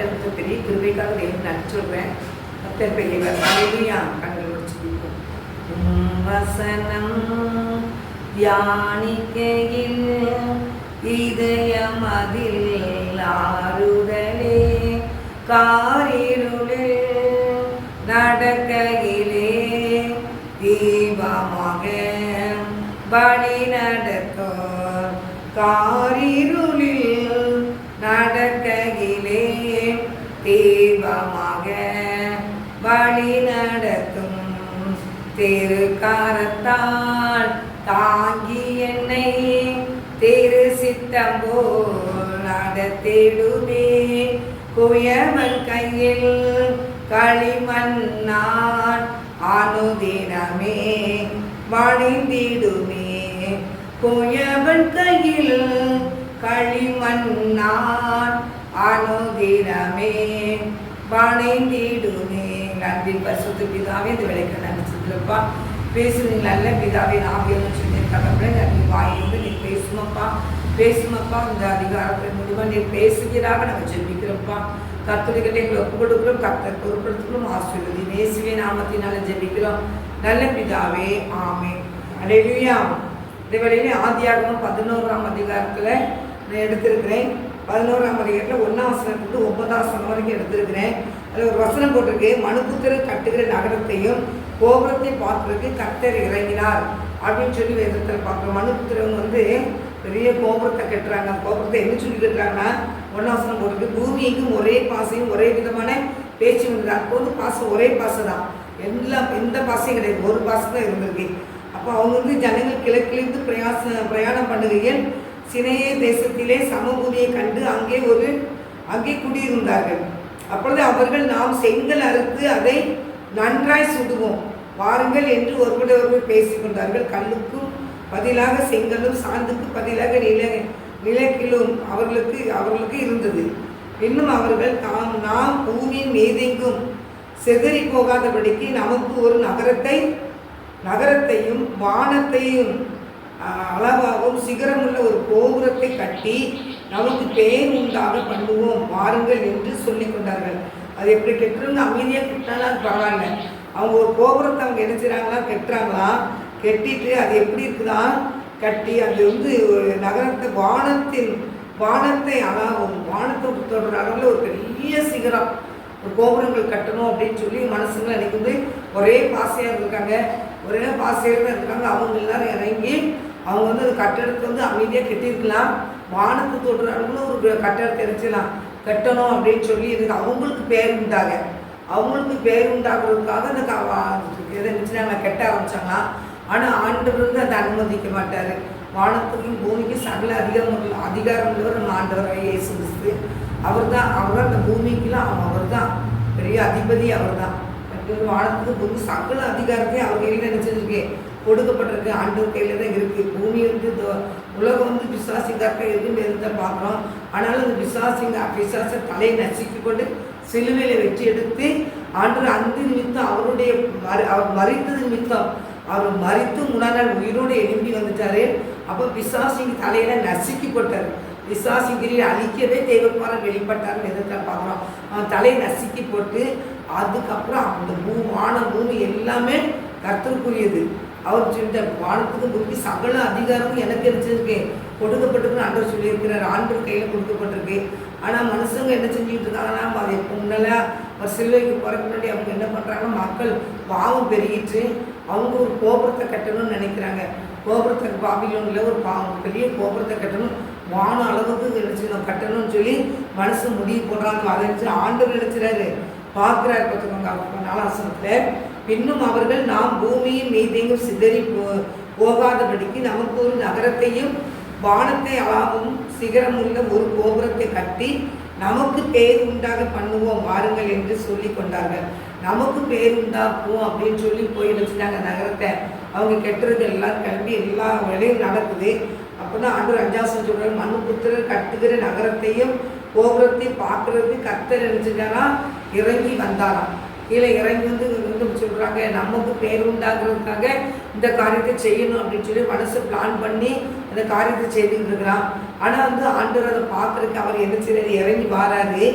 வார்த்தை பெரிய கிருபைக்காக தேவன் நன்றி சொல்கிறேன் கர்த்தர் பெரியவர் அலையிலையா கண்கள் முடிச்சு வசனம் தியானிக்கையில் இதயம் அதில் ஆறுதலே. காரிருளில் நடக்கையிலே தீபமாக வழி நடத்தோர் காரிருளில் நட வழி நடத்தும். திருக்காரத்தால் தாங்கி என்னை திரு சித்தம் நடத்திடுமே. குயவன் கையில் களிமண்ணான் அனுதினமே வழிந்திடுமே குயவன் கையில் களிமண்ணான் அனுதினமே வணிந்திடுமே. நன்றி பரிசுத்த பிதாவே இந்த விலைக்கு நன்றி பேசுறீங்க நல்ல பிதாவே நான் சொல்லி தகவலை நன்றி வாயிலிருந்து நீ பேசுமப்பா. பேசுமப்பா இந்த அதிகாரத்தை முடிவா நீ பேசுகிறாக நம்ம ஜெபிக்கிறோம்ப்பா. கத்துக்கிட்ட எங்களை ஒப்பு கொடுக்குறோம். கத்தர் பொருட்படுத்துகிறோம். ஆசீர்வதி நேசுவே நாமத்தினால ஜெபிக்கிறோம். நல்ல பிதாவே ஆமே அடையிலையா இந்த வேலையிலே ஆதியாகமம் பதினோராம் அதிகாரத்தில் நான் எடுத்திருக்கிறேன். பதினோராம் அதிகாரத்தில் ஒன்றாம் வசனத்துக்கு ஒன்பதாம் வசனம் வரைக்கும் எடுத்திருக்கிறேன். அதில் ஒரு வசனம் போட்டிருக்கு. மனுபுத்திரர் கட்டுகிற நகரத்தையும் கோபுரத்தை பார்க்கறதுக்கு கர்த்தர் இறங்கினார் அப்படின்னு சொல்லி வேதத்தில் பார்க்குறோம். மனுபுத்திரவங்க வந்து பெரிய கோபுரத்தை கட்டுறாங்க. அந்த கோபுரத்தை என்ன சொல்லி கட்டுறாங்கன்னா ஒன்னாசனம் போட்டிருக்கு. பூமி எங்கும் ஒரே பாசையும் ஒரே விதமான பேச்சு வந்தது அப்போது பாசம் ஒரே பாசை தான் எல்லாம் எந்த பாசையும் கிடையாது. ஒரு பாசம் தான் இருந்திருக்கு. அப்போ அவங்க வந்து ஜனங்கள் கிழக்கிலிருந்து பிரயாச பிரயாணம் பண்ணுகையில் சினையே தேசத்திலே சமபூதியை கண்டு அங்கே ஒரு அங்கே குடியிருந்தார்கள். அப்பொழுது அவர்கள் நாம் செங்கல் அறுத்து அதை நன்றாய் சுடுவோம். வாருங்கள் என்று ஒருவரை ஒருவர் பேசிக்கொண்டார்கள் கல்லுக்கும் பதிலாக செங்கலும் சாந்துக்கு பதிலாக நில நிலக்கிலும் அவர்களுக்கு அவர்களுக்கு இருந்தது. இன்னும் அவர்கள் தாம் நாம் பூமியின் மீதெங்கும் செதறி போகாதபடிக்கு நமக்கு ஒரு நகரத்தை நகரத்தையும் வானத்தையும் அளவாகவும் சிகரமுள்ள ஒரு கோபுரத்தை கட்டி நமக்கு பேர் உண்டாக பண்ணுவோம் வாருங்கள் என்று சொல்லிக் கொண்டார்கள். அது எப்படி கெட்டுருந்து அமைதியாக கெட்டாலும் அது பரவாயில்ல. அவங்க ஒரு கோபுரத்தை அவங்க என்ன செய்கிறாங்களா கட்டுறாங்களா? கட்டிட்டு அது எப்படி இருக்குதா? கட்டி அது வந்து ஒரு நகரத்தை வானத்தின் வானத்தை அதாவது வானத்தை தொடர்ற அளவில் ஒரு பெரிய சிகரம். ஒரு கோபுரங்கள் கட்டணும் அப்படின்னு சொல்லி மனசுங்களை அன்னைக்கு வந்து ஒரே பாசையாக இருந்திருக்காங்க. ஒரே பாசையாக தான் இருக்காங்க அவங்க எல்லாரும் இறங்கி அவங்க வந்து அந்த கட்டடத்தை வந்து அமைதியாக கட்டியிருக்கலாம். வானத்து தொடுற ஒரு கட்டடத்தை எரிச்சிடலாம் கட்டணும் அப்படின்னு சொல்லி இதுக்கு அவங்களுக்கு பேர் உண்டாக. அவங்களுக்கு பேர் உண்டாகிறதுக்காக அந்த க- வா- எதை நினச்சினாங்க கெட்ட ஆரம்பிச்சாங்க ஆனால் ஆண்டவர் வந்து அதை அனுமதிக்க மாட்டார். வானத்துக்கும் பூமிக்கும் சகல அதிகாரம் அதிகாரம் உள்ளவர் நம்ம ஆண்டவர் இயேசு கிறிஸ்து. அவர் தான் அவர் தான் அந்த பூமிக்கெல்லாம் அவர் தான் பெரிய அதிபதி அவர் தான் வானத்துக்கு பூமி சகல அதிகாரத்தையும் அவர் கையில் நினச்சிருக்கேன் கொடுக்கப்பட்டிருக்கு. ஆண்டவர் கையில் தான் இருக்குது பூமி வந்து உலகம் வந்து பிசாசிங்காக்க இருக்குன்னு எதிர்த்த பார்க்குறோம். ஆனாலும் அந்த பிசாசிங்க பிசாச தலையை நசுக்கி கொண்டு சிலுவையில் வெற்றி எடுத்து ஆண்டவர் அந்த நிமித்தம் அவருடைய மறு அவர் மறித்தது நிமித்தம் அவர் மறித்து முன்னாள் உயிரோடு எழும்பி வந்துட்டாரு. அப்போ பிசாசிங்க தலையில் நசுக்கி போட்டார் பிசாசிங்கிரியை அழிக்கவே தேவைப்பார வெளிப்பட்டார்னு எதிர்த்து பார்க்குறோம்? அவன் தலையை நசுக்கி போட்டு அதுக்கப்புறம் அந்த பூ வானம் பூமி எல்லாமே கர்த்தருக்குரியது. அவர் சொல்லிட்டார் வானத்துக்கு பூமி சகல அதிகாரமும் எனக்கு இருந்திருக்கு. கொடுக்கப்பட்டிருக்குன்னு ஆண்டவர் சொல்லியிருக்கிறார். ஆண்டவர் கையில் கொடுக்கப்பட்டிருக்கு. ஆனால் மனுஷங்க என்ன செஞ்சுட்டு இருக்காங்கன்னா அதை முன்னெல்லாம் ஒரு சிலுவைக்கு போகிறக்கு முன்னாடி அவங்க என்ன பண்ணுறாங்கன்னா மக்கள் பாவம் பெருகிட்டு அவங்க ஒரு கோபுரத்தை கட்டணும்னு நினைக்கிறாங்க. கோபுரத்தை பாபிலோனில் ஒரு பா பெரிய கோபுரத்தை கட்டணும். வான அளவுக்கு நினச்சிக்கணும் கட்டணும்னு சொல்லி மனசு முடிவு போடுறாங்க. அதை நினச்சி ஆண்டவர் நினைச்சுறாரு பார்க்குறாரு. பார்த்துக்கோங்க நாலாசனத்தில் பின்னும் அவர்கள் நாம் பூமியின் மீதெங்கும் சிதறி போ போகாதபடிக்கு நமக்கு ஒரு நகரத்தையும் வானத்தை அளாவும் சிகரமுள்ள ஒரு கோபுரத்தை கட்டி நமக்கு பேர் உண்டாக பண்ணுவோம் வாருங்கள் என்று சொல்லி கொண்டார்கள். நமக்கு பேர் உண்டாக்குவோம் அப்படின்னு சொல்லி போய் வச்சுட்டாங்க நகரத்தை. அவங்க கெட்டுறது எல்லாம் கிளம்பி எல்லா வேலையும் நடக்குது. அப்போதான் ஆண்டு அஞ்சாசம் சொல்றாரு மனு புத்திரர் கட்டுகிற நகரத்தையும் கோபுரத்தையும் பார்க்கறது கத்த நினைச்சிட்டாரா? இறங்கி வந்தாராம். கீழே இறங்கி வந்து வந்து சொல்கிறாங்க நமக்கு பேர் உண்டாகிறதுக்காக இந்த காரியத்தை செய்யணும் அப்படின்னு சொல்லி மனசு பிளான் பண்ணி அந்த காரியத்தை செய்துக்கிட்டு இருக்கிறான். ஆனால் வந்து ஆண்டவர் அதை பார்க்கறதுக்கு அவர் என்ன செய்யறது இறங்கி வாராரு.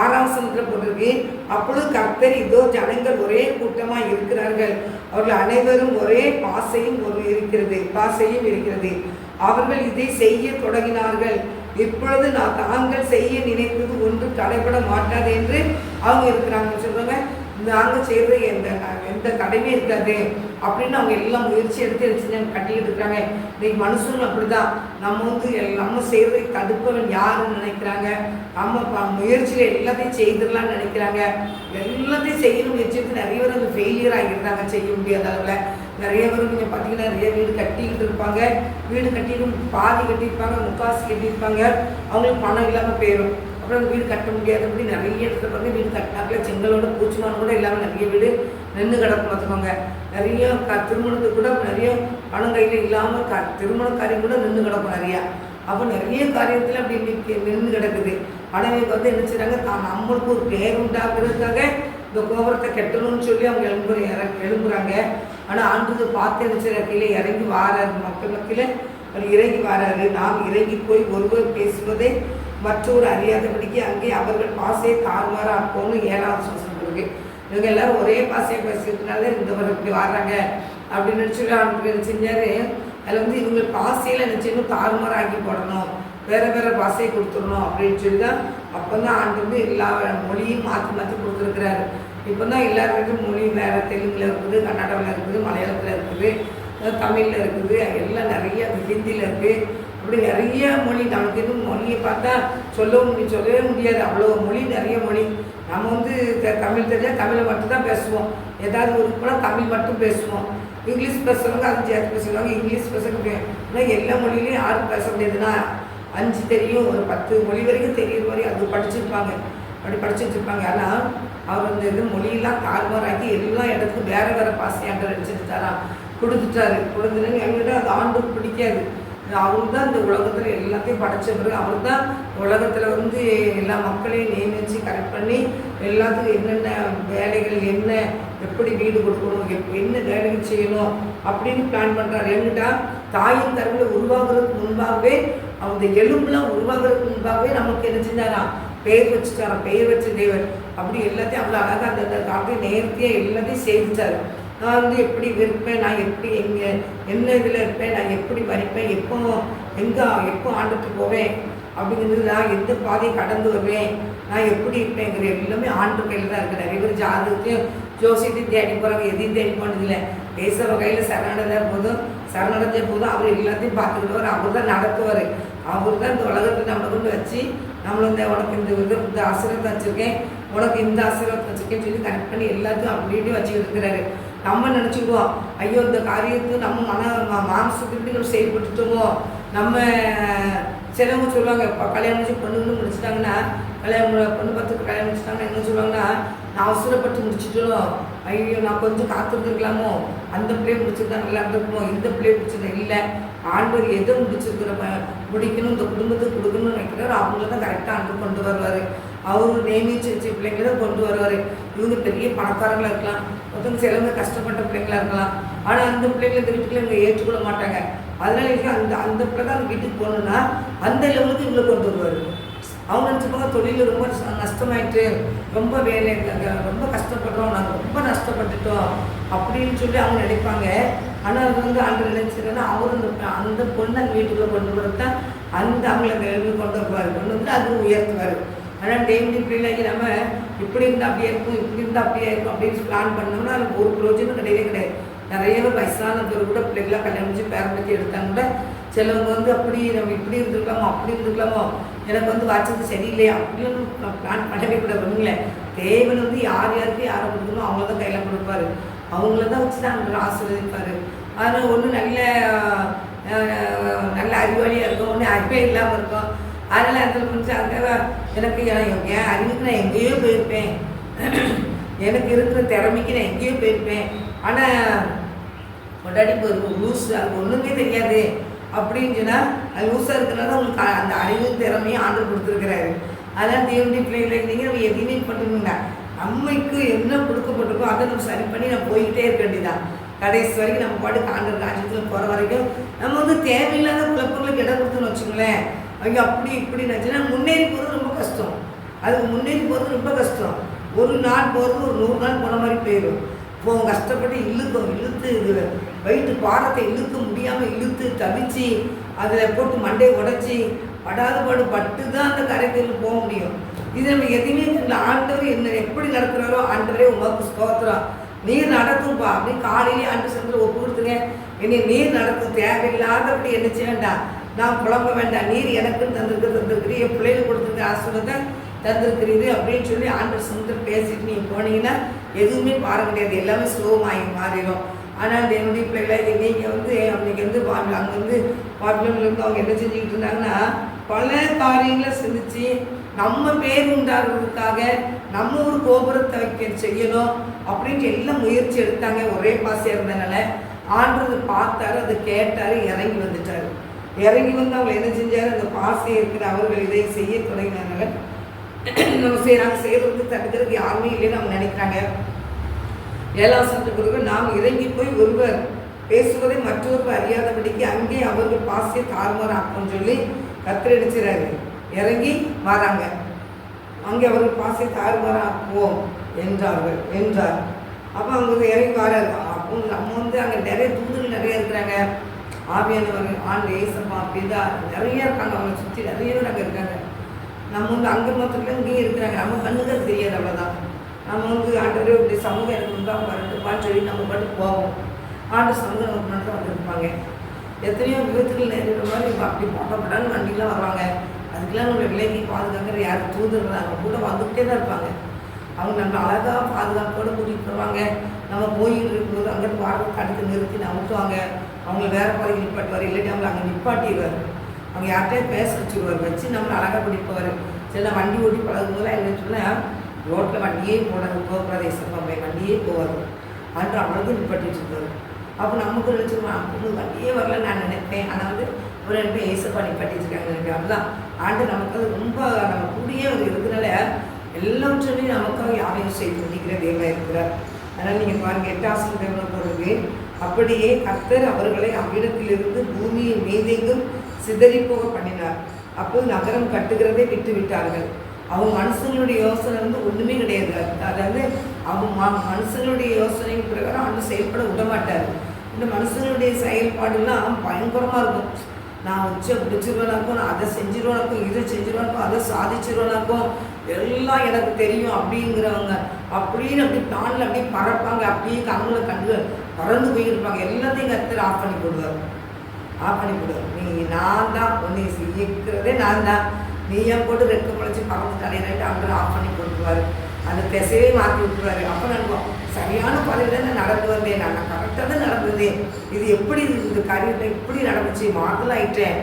ஆறாம் சனத்தில் போட்டிருக்கு. அப்பொழுது கர்த்தர் இதோ ஜனங்கள் ஒரே கூட்டமாக இருக்கிறார்கள். அவர்கள் அனைவரும் ஒரே பாசையும் ஒரு இருக்கிறது பாசையும் இருக்கிறது. அவர்கள் இதை செய்ய தொடங்கினார்கள். இப்பொழுது நான் தாங்கள் செய்ய நினைத்தது ஒன்று தடைபட மாட்டாது என்று அவங்க இருக்கிறாங்கன்னு சொல்கிறாங்க நாங்கள் செய்கிறது எந்த எந்த கடமையும் இருக்காது அப்படின்னு அவங்க எல்லாம் முயற்சி எடுத்து எடுத்து கட்டிக்கிட்டு இருக்கிறாங்க இன்னைக்கு மனுஷனும் அப்படிதான். நம்ம வந்து எல்- நம்ம செய்கிறதை தடுப்பவன் யாருன்னு நினைக்கிறாங்க. நம்ம ப- எல்லாத்தையும் செய்திடலாம்னு நினைக்கிறாங்க. எல்லாத்தையும் செய்யணும் முயற்சி எடுத்து நிறைய பேர் வந்து ஃபெயிலியர் ஆகியிருந்தாங்க செய்ய முடியாத அளவில். நிறைய பேர் நீங்கள் பார்த்தீங்கன்னா நிறைய வீடு கட்டிக்கிட்டு இருப்பாங்க. வீடு கட்டிடும் பாதி கட்டியிருப்பாங்க முக்காசு கட்டியிருப்பாங்க. அவங்களுக்கு பணம் இல்லாமல் போயிடும் அப்புறம் வீடு கட்ட முடியாதபடி நிறைய இடத்துல வந்து வீடு கட்டினாக்கல செங்கலோட பூச்சிமான் கூட இல்லாமல் நிறைய வீடு நின்று கிடக்கும் பார்த்துக்கோங்க. நிறைய க திருமணத்துக்கு கூட நிறைய பணம் கையில் இல்லாமல் க திருமண காரியம் கூட நின்று கிடக்கும் நிறையா. அப்போ நிறைய காரியத்தில் அப்படி நிற்க நின்று கிடக்குது. ஆனால் இவங்க வந்து என்ன செய்கிறாங்க தான் நம்மளுக்கு ஒரு பேர் உண்டாக்குறதுக்காக இந்த கோபுரத்தை கெட்டணும்னு சொல்லி அவங்க எழும்புற இற எழும்புறாங்க. ஆனால் ஆண்டு பார்த்து என்ன செய்யற கீழே இறங்கி வாராரு மக்கள் மத்தியில் அவர் இறங்கி வராரு. நாம் இறங்கி போய் ஒருவர் பேசுவதை மற்றொரு அறியாதபடிக்கு அங்கே அவர்கள் பாசையை தாறுமாறா போகணும் ஏழாவது சொல்லிருக்கு இருக்கு இவங்க எல்லாரும் ஒரே பாசையை பேசுறதுனால இந்த இப்படி வர்றாங்க அப்படின்னு சொல்லி ஆண்டு செஞ்சாரு? அதில் வந்து இவங்க பாசையில் நினச்சின்னு தாறுமாறாக்கி போடணும். வேறு வேறு பாசையை கொடுத்துடணும் அப்படின்னு சொல்லி தான் அப்போ தான் ஆண்டு வந்து எல்லா மொழியும் மாற்றி மாற்றி கொடுத்துருக்குறாரு. இப்போ தான் எல்லாருக்கும் மொழி வேறு தெலுங்கில் இருக்குது கன்னடாவில் இருக்குது மலையாளத்தில் இருக்குது தமிழில் இருக்குது எல்லாம் நிறைய ஹிந்தியில் இருக்குது அப்படி நிறைய மொழி நமக்கு எதுவும் மொழியை பார்த்தா சொல்லவும் முடியும் சொல்லவே முடியாது. அவ்வளோ மொழி நிறைய மொழி. நம்ம வந்து தமிழ் தெரிஞ்சால் தமிழை மட்டும்தான் பேசுவோம். ஏதாவது ஒரு போனால் தமிழ் மட்டும் பேசுவோம். இங்கிலீஷ் பேசுகிறவங்க அது சேர்த்து பேசுவாங்க. இங்கிலீஷ் பேசுகிறவங்க ஆனால் எல்லா மொழியிலையும் யாரும் பேச முடியாதுன்னா அஞ்சு தெரியும். ஒரு பத்து மொழி வரைக்கும் தெரியுற மாதிரி அது படிச்சிருப்பாங்க. அப்படி படிச்சு வச்சுருப்பாங்க ஆனால் அவர் வந்து இது மொழியெல்லாம் தாறுமாறாக்கி எல்லா இடத்துக்கும் வேறு வேறு பாசையாண்டர் அடிச்சுட்டு தரான். கொடுத்துட்டாரு. கொடுத்துட்டு எங்கிட்ட அது ஆண்டுக்கு பிடிக்காது. அவர் தான் இந்த உலகத்தில் எல்லாத்தையும் படைச்சவர். அவர் தான் உலகத்தில் வந்து எல்லா மக்களையும் நியமித்து கரெக்ட் பண்ணி எல்லாத்துக்கும் என்னென்ன வேலைகள் என்ன எப்படி வீடு கொடுக்கணும் எப் என்ன வேலைகள் செய்யணும் அப்படின்னு பிளான் பண்ணுறாரு என்கிட்ட தாயின் கருவில் உருவாகிறதுக்கு முன்பாகவே அந்த எலும்புலாம் உருவாகிறதுக்கு முன்பாகவே நமக்கு என்ன செஞ்சாராம்? பெயர் வச்சுட்டாராம். பெயர் வச்ச தேவர். அப்படி எல்லாத்தையும் அவ்வளோ அழகாக அந்த காலத்தையும் நேர்த்தியாக எல்லாத்தையும் சேமித்தார் நான் வந்து எப்படி விருப்பேன் நான் எப்படி எங்கே என்ன இதில் இருப்பேன்? நான் எப்படி வரிப்பேன் எப்போ எங்கே எப்போ ஆண்டுக்கு போவேன்? அப்படிங்கிறது நான் எந்த பாதையை கடந்து வருவேன்? நான் எப்படி இருப்பேங்கிற எல்லாமே ஆண்டு கையில் தான் இருக்கு. நிறைய பேர் ஜாதகத்தையும் ஜோசியத்தையும் தேடி போகிறாங்க எதையும் தேடி போனதில்லை. பேசுகிற கையில் சரணடைந்த போதும். சரணடைஞ்ச போதும் அவர் எல்லாத்தையும் பார்த்துக்கிடுவார் அவர் தான் நடத்துவார். அவர் தான் இந்த உலகத்தை நம்மளை கொண்டு வச்சு நம்மளை இந்த உனக்கு இந்த இது இந்த ஆசிரியத்தை வச்சுருக்கேன். உனக்கு இந்த ஆசீர்வாதத்தை வச்சுருக்கேன்னு சொல்லி கனெக்ட் பண்ணி எல்லாத்தையும் அப்படி இப்படி வச்சுக்கிட்டு இருக்கிறாரு. நம்ம நினச்சிக்குவோம் ஐயோ இந்த காரியத்துக்கு நம்ம மன மா- மாம்சத்துக்கு நம்ம செயல்பட்டுட்டோமோ நம்ம சிலவங்க சொல்லுவாங்க இப்போ கல்யாணம் முடிச்சு பொண்ணு வந்து முடிச்சிட்டாங்கன்னா கல்யாணம் பொண்ணு பார்த்து கல்யாணம் முடிச்சிட்டாங்கன்னா என்ன சொல்லுவாங்கன்னா நான் அவசரப்பட்டு முடிச்சிட்டோம் ஐயோ நான் கொஞ்சம் காத்திருந்துருக்கலாமோ? அந்த பிள்ளையை முடிச்சிருந்தா நல்லா இருந்திருக்குமோ? இந்த பிள்ளையை முடிச்சிருந்தேன் இல்லை. ஆண்டவர் எதை முடிச்சிருக்கிற முடிக்கணும்? இந்த குடும்பத்துக்கு கொடுக்கணும்னு நினைக்கிறாரோ அவங்கள தான் கரெக்டாக ஆண்டு கொண்டு வருவார். அவர் நியமிச்சு வச்சு பிள்ளைங்களை தான் கொண்டு வருவார். இவங்க பெரிய பணக்காரங்களாக இருக்கலாம். ஒருத்தவங்க சிலவங்க கஷ்டப்பட்ட பிள்ளைங்களா இருக்கலாம். ஆனால் அந்த பிள்ளைங்களை இந்த வீட்டுக்குள்ள இவங்க ஏற்றுக்கொள்ள மாட்டாங்க. அதனால அந்த அந்த பிள்ளை தான் வீட்டுக்கு போகணுன்னா அந்த லெவலுக்கு இவங்களை கொண்டு வருவார். அவங்க நினச்சிப்பாங்க தொழில் ரொம்ப நஷ்டமாயிட்டு ரொம்ப வேலை ரொம்ப கஷ்டப்படுறோம் நாங்கள் ரொம்ப நஷ்டப்பட்டுட்டோம் அப்படின்னு சொல்லி அவங்க நினைப்பாங்க. ஆனால் அது வந்து ஆண்டு நினைச்சிருக்கேன்னா அவர் அந்த அந்த பொண்ணு அந்த வீட்டுக்குள்ளே கொண்டு வரத்தான் அந்த அவங்களை கொண்டு வருவார். கொண்டு வந்து அது உயர்த்துவார். ஆனால் டெய்லி பிள்ளைங்க நம்ம இப்படி இருந்தால் அப்படியே இருக்கும் இப்படி இருந்தால் அப்படியே இருக்கும் அப்படின்னு பிளான் பண்ணோம்னா அது ஒரு பிரயோஜனம் கிடையவே கிடையாது. நிறைய பேர் வயசானவர் கூட பிள்ளைகளாக கல்யாணம் முடிச்சு பேரம்பத்தி எடுத்தாங்க கூட. சிலவங்க வந்து அப்படி நம்ம இப்படி இருந்திருக்கலாமோ அப்படி இருந்திருக்கலாமோ எனக்கு வந்து வச்சது சரியில்லையா அப்படின்னு பிளான் பண்ணவே கூட வருங்களே தேவன் வந்து யார் யாருக்கு யாரை கொடுக்கணும் அவங்கள தான் கையில் கொடுப்பாரு. அவங்கள தான் வச்சு தான் அவர் ஆசீர்வதிப்பார். அதனால் ஒன்று நல்ல நல்ல அறிவாளியாக இருக்கும் ஒன்று அறிவே இல்லாமல் இருக்கும். அதனால் அதில் கொஞ்சம் எனக்கு என் அறிவுக்கு நான் எங்கேயோ போயிருப்பேன். எனக்கு இருக்கிற திறமைக்கு நான் எங்கேயோ போயிருப்பேன். ஆனால் கொண்டாடி போயிருக்கும் லூஸ் அது ஒன்றுமே தெரியாது. அப்படின்னு சொன்னால் அது லூஸாக இருக்கிறனால உங்களுக்கு அந்த அறிவு திறமையும் ஆண்டு கொடுத்துருக்கிறாரு. அதனால் தேவனுடைய பிள்ளைகளை நீங்கள் நம்ம எதையுமே பண்ணுங்க நம்மைக்கு என்ன கொடுக்கப்பட்டிருக்கோ அதை நம்ம சரி பண்ணி நம்ம போய்கிட்டே இருக்க வேண்டியதான் கடைசி வரைக்கும் நம்ம பாட்டு ஆண்டர் ராஜ்யத்தில் போகிற வரைக்கும் நம்ம வந்து தேவையில்லாத குழப்பங்களுக்கு இடம் கொடுத்துன்னு வச்சுங்களேன் அவங்க அப்படி இப்படி நினச்சினா முன்னேறி போகிறது ரொம்ப கஷ்டம். அதுக்கு முன்னேறி போகிறது ரொம்ப கஷ்டம். ஒரு நாள் போகிறது ஒரு நூறு நாள் போன மாதிரி போயிடும். இப்போ கஷ்டப்பட்டு இழுக்கும் இழுத்து இது வயிற்று பாடத்தை இழுக்க முடியாமல் இழுத்து தவிச்சு அதில் போட்டு மண்டையை உடச்சி படாது பாடு பட்டு தான் அந்த கரைக்கு போக முடியும். இது நம்ம எதுவுமே தெரியல. ஆண்டவர் என்ன எப்படி நடத்துகிறாரோ ஆண்டவரே உங்களுக்கு ஸ்தோத்திரம். நீர் நடத்தும்பா. அப்படின்னு காலையிலேயே ஆண்டு சந்தில் ஒப்புறுத்துங்க என்னை நீர் நடத்தும் தேவையில்லாதபடி என்ன செய்ய வேண்டாம். நான் புலம்ப வேண்டாம். நீர் எனக்குன்னு தந்திருக்க தந்திருக்கிறீ என் பிள்ளைகள் கொடுத்துருக்க ஆசிரியத்தை தந்திருக்கிறீது அப்படின்னு சொல்லி ஆண்டர் சுந்தர் பேசிட்டு நீங்கள் போனீங்கன்னா எதுவுமே பார முடியாது எல்லாமே ஸ்லோமாகி மாறிடும். ஆனால் என்னுடைய பிள்ளைகளை நீங்கள் வந்து அன்றைக்கி வந்து அங்கேருந்து பாப்பிலேருந்து அவங்க என்ன செஞ்சுக்கிட்டு இருந்தாங்கன்னா பல காரியங்களை சிந்திச்சு நம்ம பேர் உண்டாகிறதுக்காக நம்ம ஒரு கோபுரத்தை வைக்க செய்யணும் அப்படின்ட்டு எல்லாம் முயற்சி எடுத்தாங்க. ஒரே பாசையாக இருந்தனால ஆண்டது பார்த்தாரு அதை கேட்டார் இறங்கி வந்துட்டார். இறங்கி வந்து அவங்க என்ன செஞ்சாரு? அந்த பாசை இருக்கிற அவர்கள் இதை செய்ய தொடங்கினாங்க நம்ம செய்கிறாங்க செய்கிறதுக்கு தடுக்கிறதுக்கு யாருமே இல்லைன்னு அவங்க நினைக்கிறாங்க. ஏழாம் சத்து பிறகு நாம் இறங்கி போய் ஒருவர் பேசுவதை மற்றொருவர் அறியாதபடிக்கு அங்கே அவர்கள் பாசியை தாறுமாறாக்கும் சொல்லி கத்திரடிச்சுறாரு இறங்கி வராங்க. அங்கே அவர்கள் பாசியை தாறுமாறாக்குவோம் என்றார்கள் என்றார். அப்போ அவங்க இறங்கி வராரு. அப்போ நம்ம வந்து அங்கே நிறைய தூதுகள் நிறைய இருக்கிறாங்க. ஆவியானவர்கள் ஆண்டு ஏசப்பா பிதா நிறைய இருக்காங்க. அவங்களை சுற்றி நிறைய பேர் அங்கே இருக்காங்க. நம்ம வந்து அங்கே மாத்திரம் இங்கேயும் இருக்கிறாங்க. நம்ம கண்ணுக்கு தெரியாது அவ்வளோதான் நம்ம வந்து ஆண்டவரே இப்படி சமூகம் எனக்கு முன்பாக வரட்டுப்பான்னு சொல்லி நம்ம பாட்டு போவோம். ஆண்டு சமூகம் நமக்கு மட்டும் வந்துருப்பாங்க. எத்தனையோ விபத்துகள் நேரிடுற மாதிரி இப்போ அப்படி போட்டப்படான்னு வண்டிலாம் வருவாங்க. அதுக்கெல்லாம் நம்ம விலைக்கு பாதுகாக்கிற யார்? தூதுறாங்க அவங்க கூட வந்துக்கிட்டே தான் இருப்பாங்க. அவங்க நம்ம அழகாக பாதுகாப்போடு கூட்டிகிட்டு வருவாங்க. நம்ம போயிட்டு இருக்கும்போது அங்கே வாரத்துக்கு தடுத்து நிறுத்தி நமுத்துவாங்க அவங்கள வேற போய் நிப்பாட்டுவார் இல்லாட்டி அவங்களை அங்கே நிப்பாட்டிடுவார் அவங்க யார்கிட்டயும் பேச வச்சுருவார் வச்சு நம்மளை அழகாக பிடிப்பார். சரி நான் வண்டி ஓட்டி பழகும்போதெல்லாம் என்ன சொன்னால் ரோட்டில் வண்டியே போடாது உபப்பிரதேசம் போய் வண்டியே போவார் அன்று அவ்வளோது நிப்பாட்டிட்டு இருக்காரு அப்போ நமக்கு நினச்சிருவோம் அவங்களுக்கு வண்டியே வரல நான் நினைப்பேன். ஆனால் வந்து ஒரு ரெண்டு பேர் ஏசப்பா நிப்பாட்டி வச்சுருக்காங்க நினைப்பேன் ஆண்டு நமக்கு அது ரொம்ப நம்ம கூடியே ஒரு இருக்கிறனால நமக்கு நமக்காக யாரையும் செய்து பண்ணிக்கிற தேவையாக இருக்கிறார். அதனால் நீங்கள் பாருங்கள் எட்டாசம் தேவனை போகிறது அப்படியே கர்த்தர் அவர்களை அவ்விடத்திலிருந்து பூமியின் மீதெங்கும் சிதறிப்போக பண்ணினார். அப்போது நகரம் கட்டுகிறதை விட்டு விட்டார்கள் அவங்க மனுஷங்களுடைய யோசனை வந்து ஒன்றுமே கிடையாது. அதாவது அவங்க மனுஷங்களுடைய யோசனைக்கு பிரகாரம் அவங்க செயல்பட விட மாட்டார் இந்த மனுஷங்களுடைய செயல்பாடுலாம் பயங்கரமாக இருக்கும். நான் உச்ச பிடிச்சிருவனாக்கும் நான் அதை செஞ்சிருவனாக்கும் இதை செஞ்சிருவனாக்கும் அதை சாதிச்சிருவனாக்கும் எல்லாம் எனக்கு தெரியும் அப்படிங்கிறவங்க. அப்படின்னு அப்படி பிளானில் அப்படியே பறப்பாங்க. அப்படியே கண்ணில் கண்டு பறந்து போயிருப்பாங்க எல்லாத்தையும் கருத்து ஆஃப் பண்ணி போடுவார் ஆஃப் பண்ணி போடுவார் நீ நான் தான் உன்னை இயக்கிறதே நான் தான். நீ ஏன் போட்டு ரெக்க முளைச்சி பறந்து தலையிட்டு அங்கே ஆஃப் பண்ணி போட்டுருவார். அந்த திசையே மாற்றி விட்டுருவாரு. அப்போ நான் சரியான பாதையில் தான் நடந்து வந்தேன். நான் கரெக்டாக தான் நடந்ததேன் இது எப்படி இந்த காரியத்தை இப்படி நடந்துச்சு? மாடல் ஆயிட்டேன்.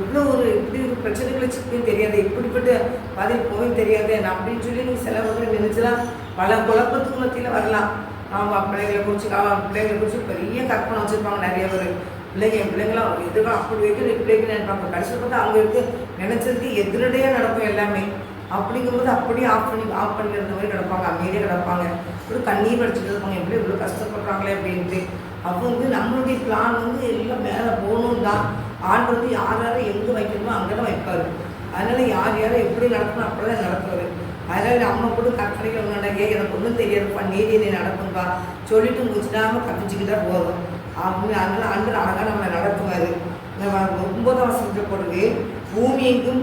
எவ்வளோ ஒரு இப்படி ஒரு பிரச்சனைகளை சிக்கும் தெரியாது. இப்படிப்பட்ட பதில் போகும் தெரியாது. அப்படின்னு சொல்லி நீ சில வந்து நினைச்சுலாம் பல குழப்பத்துக்கு மத்தியில் வரலாம். ஆமாம் பிள்ளைங்களை பிடிச்சி அவன் பிள்ளைங்களை பிடிச்சி பெரிய கற்பனை வச்சுருப்பாங்க நிறைய பேர். பிள்ளைங்க என் பிள்ளைங்களாம் எதுவும் அப்படி வைக்கிற பிள்ளைங்க நினைப்பாங்க. கடைசியில் பார்த்தா அவங்களுக்கு இருக்கு எதிரடையாக நடக்கும் எல்லாமே. அப்படிங்கும்போது அப்படியே ஆஃப் பண்ணி ஆஃப் பண்ணி இருந்த மாதிரி கிடப்பாங்க அமைதியாக கிடப்பாங்க. ஒரு கண்ணீர் படிச்சுட்டு இருப்பாங்க எப்படி இவ்வளோ கஷ்டப்படுறாங்களே அப்படின்ட்டு. அப்போ வந்து நம்மளுடைய பிளான் வந்து எல்லாம் மேலே போகணும் தான் ஆண் வந்து யார் யாரை எங்கே வைக்கணுமோ அங்கே தான் வைப்பார். அதனால் யார் யாரை எப்படி நடக்கணும் அப்படி தான் நடத்துவார். அதனால் நம்ம கூட கற்பனைகள் நடக்க எனக்கு ஒன்றும் தெரியாதுப்பா நீதி நீ நடக்கும்பா சொல்லிட்டு முடிச்சுட்டாமல் தப்பிச்சுக்கிட்டா போதும் அப்படின்னு அதனால் அன்று அழகாக நம்மளை நடத்துவார். ஒன்பதாம் வசனத்தை போடுது பூமியெங்கும்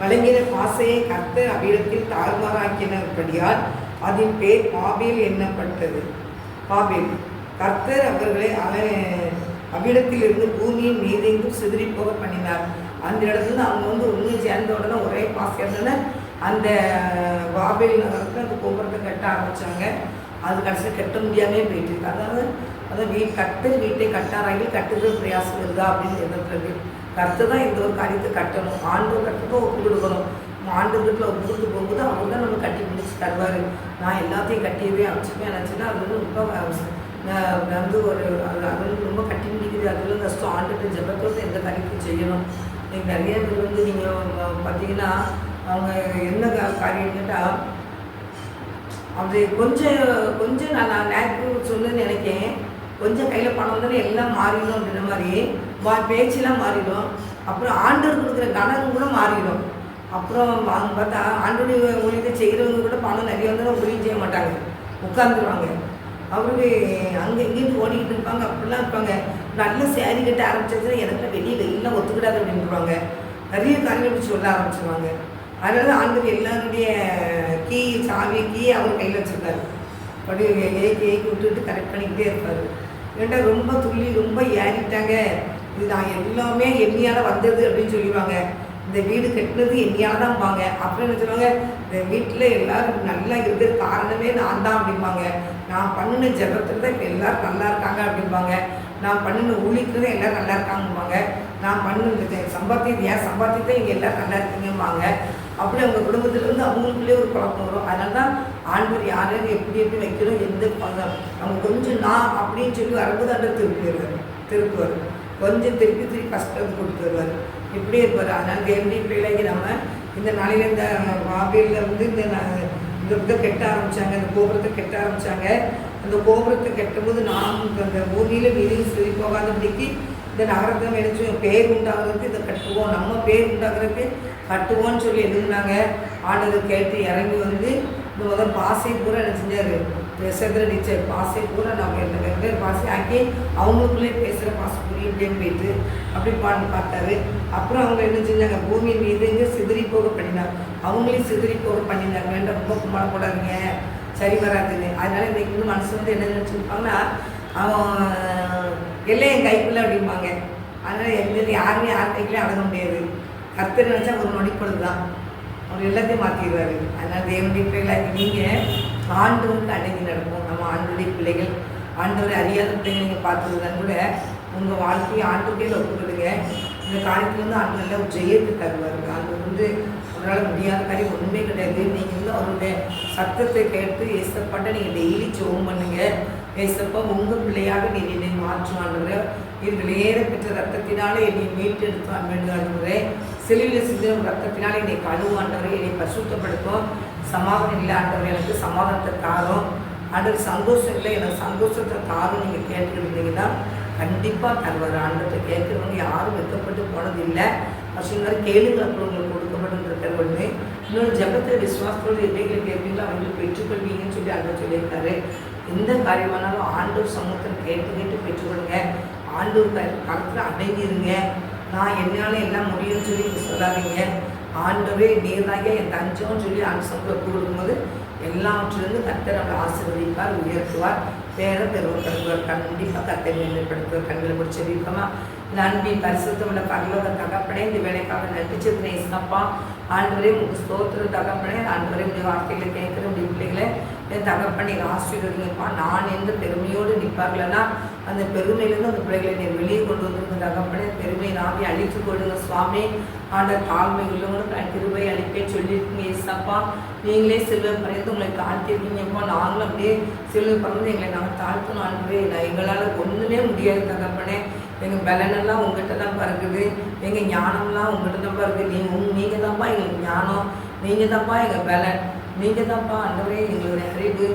வழங்கின பாசையை கத்த அவ்விடத்தில் தாழ்மாறாக்கினபடியால் அதன் பேர் பாபேல் எண்ணப்பட்டது பாபேல் கர்த்தர் அவர்களை அவ்விடத்திலிருந்து பூமியின் மீதெங்கும் சிதறி போக பண்ணினார். அந்த இடத்துல அவங்க வந்து ஒன்று சேர்ந்த உடனே ஒரே பாசம் இருந்தோன்னே அந்த பாபேல் நகரத்தில் அந்த கோபுரத்தை கட்ட ஆரம்பித்தாங்க அது கடைசியில் கட்ட முடியாமே போயிட்டு இருக்கு. அதாவது அதாவது வீட் கட்டு வீட்டை கட்டாராயில் கட்டுதல் பிரயாசம் இருந்தா அப்படின்னு எதிர்க்கிறது. கருத்து தான் இந்த ஒரு காரியத்தை கட்டணும். ஆண்டு கட்டணும் ஒப்பு கொடுக்கணும். ஆண்டு வீட்டில் ஒப்பு கொடுத்து போகும்போது அவர் தான் நம்ம கட்டி முடிச்சு தருவார். நான் எல்லாத்தையும் கட்டியவே அமைச்சுப்பேன் நினச்சின்னா அது வந்து ரொம்ப வந்து ஒரு அது அது வந்து ரொம்ப கட்டி முடிக்குது அதில் கஷ்டம் ஆண்டுட்டு ஜபத்தோடு எந்த காரியத்தையும் செய்யணும். நீங்கள் நிறைய பேர் வந்து நீங்கள் பார்த்தீங்கன்னா அவங்க என்ன காரியம் கேட்டால் அது கொஞ்சம் கொஞ்சம் நான் நான் நேற்று சொல்லுன்னு நினைக்கேன். கொஞ்சம் கையில் பணம் வந்தாலும் எல்லாம் மாறிடும் அப்படின்ற மாதிரி மா பேச்செல்லாம் மாறிடும். அப்புறம் ஆண்டவர் கொடுக்குற கணக்கு கூட மாறிடும். அப்புறம் அவங்க பார்த்தா ஆண்டோடைய ஊழியத்தை செய்கிறவங்க கூட பணம் நிறைய வந்தாலும் ஊழியம் செய்ய மாட்டாங்க. உட்காந்துருவாங்க அவருக்கு அங்கே இங்கேயும் ஓடிக்கிட்டு இருப்பாங்க அப்படிலாம் இருப்பாங்க. நல்ல சேரி கட்ட ஆரம்பிச்சதுன்னா எனக்கு வெளியில் எல்லாம் ஒத்துக்கிடாது அப்படின்ட்டுருவாங்க நிறைய காரியங்கள் சொல்ல ஆரம்பிச்சிருவாங்க. அதனால ஆண்டவர் எல்லாருடைய கீ சாவி கீ அவர் கையில் வச்சுருந்தாரு அப்படி ஏக்கி ஏக்கி விட்டுட்டு கரெக்ட் பண்ணிக்கிட்டே இருப்பார். ஏன்டா ரொம்ப துள்ளி ரொம்ப ஏறிட்டாங்க. இது நான் எல்லாமே எண்ணியால் வந்தது அப்படின்னு சொல்லிடுவாங்க. இந்த வீடு கட்டினது எண்ணியால் தான் பாங்க அப்புறம் என்ன சொல்லுவாங்க? இந்த வீட்டில் எல்லோரும் நல்லா இருக்கிற காரணமே நான் தான் அப்படிம்பாங்க. நான் பண்ணின ஜபத்தில் தான் இப்போ எல்லோரும் நல்லா இருக்காங்க அப்படிம்பாங்க. நான் பண்ணின ஊழியத்தில் தான் எல்லோரும் நல்லா இருக்காங்கம்பாங்க. நான் பண்ணின சம்பாத்தியம் ஏன் சம்பாத்தியத்தை இங்கே எல்லோரும் நல்லா இருக்கீங்கம்பாங்க. அப்படி அவங்க குடும்பத்திலேருந்து அவங்களுக்குள்ளே ஒரு குழப்பம் வரும். அதனால தான் ஆண்வர் யாரையும் எப்படி எப்படி வைக்கிறோம் எந்த பங்கம் அவங்க கொஞ்சம் நான் அப்படின்னு சொல்லி வரும்போது அந்த திருப்பி வருவார். திருப்புவார் கொஞ்சம் திருப்பி திருப்பி கஷ்டம் கொடுத்து வருவார். இப்படியே இருப்பார். அதனால் தேவனி பிள்ளைக்கு நம்ம இந்த நாளையில் இந்த மாபியில் வந்து இந்த ந- இந்த இதை கெட்ட ஆரம்பித்தாங்க இந்த கோபுரத்தை கெட்ட ஆரம்பித்தாங்க அந்த கோபுரத்தை கெட்டும்போது நாம் அந்த பூமியில் வீதியில் சிறி போகாதபடிக்கு இந்த நகரத்தை நினைச்சு பேர் உண்டாகிறதுக்கு இதை கட்டுவோம். நம்ம பேர் உண்டாகிறதுக்கு கட்டுவோம்னு சொல்லி எழுதுனாங்க ஆண்டவர் கேட்டு இறங்கி வந்து இந்த முதல் பாசை பூரா என்ன செஞ்சார். செதுற டீச்சர் பாசை பூரா நம்ம என்ன வெவ்வேறு பாசை. ஆக்கி அவங்களுக்குள்ளே பேசுகிற பாசை புரியுட்டேன்னு போயிட்டு அப்படி பாட்டு பார்த்தாரு அப்புறம் அவங்க என்ன செஞ்சாங்க? பூமி மீதுங்க சிதறி போக பண்ணினாங்க. அவங்களையும் சிதறி போக பண்ணினாங்க. வேண்டாம் ரொம்ப கும்பிடக்கூடாதுங்க சரி வராதுன்னு. அதனால இன்றைக்கி வந்து மனசு வந்து என்ன நினச்சிருப்பாங்கன்னா அவன் எல்லாம் என் கைக்குள்ளே அப்படிம்பாங்க. அதனால் எந்த யாருமே யார் கைக்குள்ளே அடங்க முடியாது. கர்த்தர் நினச்சா ஒரு நொடிப்பொழுது தான் அவர் எல்லாத்தையும் மாற்றிடுவாரு அதனால் தேவனுடைய பிள்ளைகளாக நீங்கள் ஆண்டவருக்கு அடங்கி நடக்கும் நம்ம ஆண்டுடைய பிள்ளைகள் ஆண்டவரை அறியாத பிள்ளைகள் நீங்கள் பார்த்ததுதான் கூட உங்கள் வாழ்க்கையை ஆண்டுக்கே ஒப்புக்கொடுங்க இந்த காரியத்தில் வந்து ஆண்டு நல்ல ஒரு ஜெயத்தை தருவார். ஆண்டு வந்து அவரால் முடியாத காரியம் ஒன்றுமே கிடையாது. நீங்கள் வந்து அவருடைய சத்தத்தை கேட்டு ஏசப்பாட்ட நீங்கள் டெய்லி ஜோம் பண்ணுங்கள் ஏசப்பா உங்கள் பிள்ளையாக நீ என்னை மாற்றும் இது வெளியேற பெற்ற ரத்தத்தினாலே என்னை மீட்டெடுத்து வேண்டும் செலுவில் சிந்தும் ரத்தத்தினால் என்னை கழுவாண்டவரே என்னை பசுத்தப்படுத்தும் சமாதானம் இல்லை ஆண்டவரே. எனக்கு சமாதானத்தை தாரும். ஆண்டவர் சந்தோஷம் இல்லை எனக்கு சந்தோஷத்தை தாரும். நீங்கள் கேட்டுக்கிட்டீங்கன்னா கண்டிப்பாக தருவார். ஆண்டவத்தை கேட்குறவங்க யாரும் வெக்கப்பட்டு போனது இல்லை. மாதிரி கேளுங்கள் அப்புறம் உங்களுக்கு கொடுக்கப்பட்டு இருக்கிறவங்க இன்னொரு ஜபத்தில் விசுவாசத்தோடு எவைகளை கேட்பீங்களோ அவங்களுக்கு பெற்றுக்கொள்வீங்கன்னு சொல்லி ஆண்டவர் சொல்லியிருக்காரு. எந்த காரியமானாலும் ஆண்டவர் சமூகத்தில் கேட்டு கேட்டு பெற்றுக்கொள்ளுங்க. ஆண்டவர் காலத்தில் அடங்கிருங்க. நான் என்னால் எல்லாம் முடியும்னு சொல்லி சொல்லாதீங்க. ஆண்டவே நீர்தாங்க என் தஞ்சம்னு சொல்லி அந்த சமூகத்தில் கொடுக்கும்போது எல்லாவற்றிலிருந்து கத்தர் அவரை ஆசீர்வதிப்பார் உயர்த்துவார். பேர பெருவர் தருவார் கண்டிப்பாக கத்தை மேம்படுத்துவார் கண்களை முடிச்ச வீக்கமாக நன்றி பரிசுத்தம் பரலோக தகப்பனே இந்த வேலைக்காக நன்றி சித்தனை இசப்பா ஆண்டவரே உங்களுக்கு ஸ்தோத்திர தகப்பனே ஆண்டவரே உடைய வார்த்தைகளை கேட்குற உடைய பிள்ளைகளை என் தகப்பனை ஆசீர்வதிங்கப்பா. நான் எந்த பெருமையோடு நிற்பார்கள்னா அந்த பெருமையிலேருந்து அந்த பிள்ளைகளை நீ வெளியே கொண்டு வந்திருந்த தகப்பனே பெருமை நாவி அழித்து கொடுங்க சுவாமி. ஆண்ட தாழ்மை உள்ளவங்களும் கிருபை அளிப்பே சொல்லியிருக்கீங்க ஏசப்பா நீங்களே செல்வ பறந்து உங்களை தாழ்த்திருக்கீங்கப்பா நாங்களும் அப்படியே செல்வ பறந்து எங்களை நாங்கள் தாழ்த்தணும் ஆண்டவே எங்களால் ஒன்றுமே முடியாது தகப்பனே எங்கள் பலனெல்லாம் உங்கள்கிட்ட தான் இருக்குது எங்கள் ஞானம்லாம் உங்கள்கிட்ட தான் இருக்குது நீங்கள் உங் நீங்கள் தான்ப்பா எங்களுக்கு ஞானம். நீங்கள் தான்ப்பா எங்கள் பலன். நீங்கள் தான்ப்பா ஆண்டவரே எங்களுடைய அறிவு.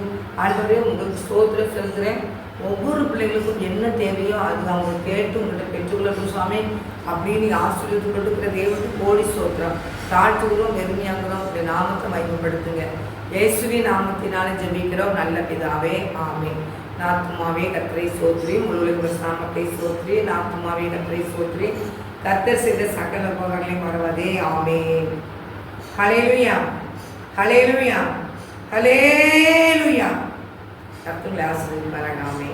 ஆண்டவரே உங்களுக்கு ஸ்தோத்திர செலுத்துகிறேன் ஒவ்வொரு பிள்ளைகளுக்கும் என்ன தேவையோ அது அவங்க கேட்டு உங்கள்கிட்ட பெற்றுக்கொள்ளணும் சுவாமி. அப்படின்னு ஆசிரியர் கொடுக்குற தேவனுக்கு கோடி ஸ்தோத்திரம். தாழ்த்துகிறோம் பெருமையாகிறோம் உங்களுடைய நாமத்தை மயமப்படுத்துங்க இயேசுவி நாமத்தினால ஜெபிக்கிறோம். நல்ல பிதாவே ஆமே நாத்துமாவே கத்திரை சோத்ரி முழுவதும் நாமத்தை சோத்ரி நாத்துமாவே கத்திரை சோத்ரி கத்தர் செய்த சகல உபகங்களையும் மறவதே. ஆமே ஹலேலுயா ஹலேலுயா ஹலேலுயா கத்துங்களை ஆசிரியர் ஆமே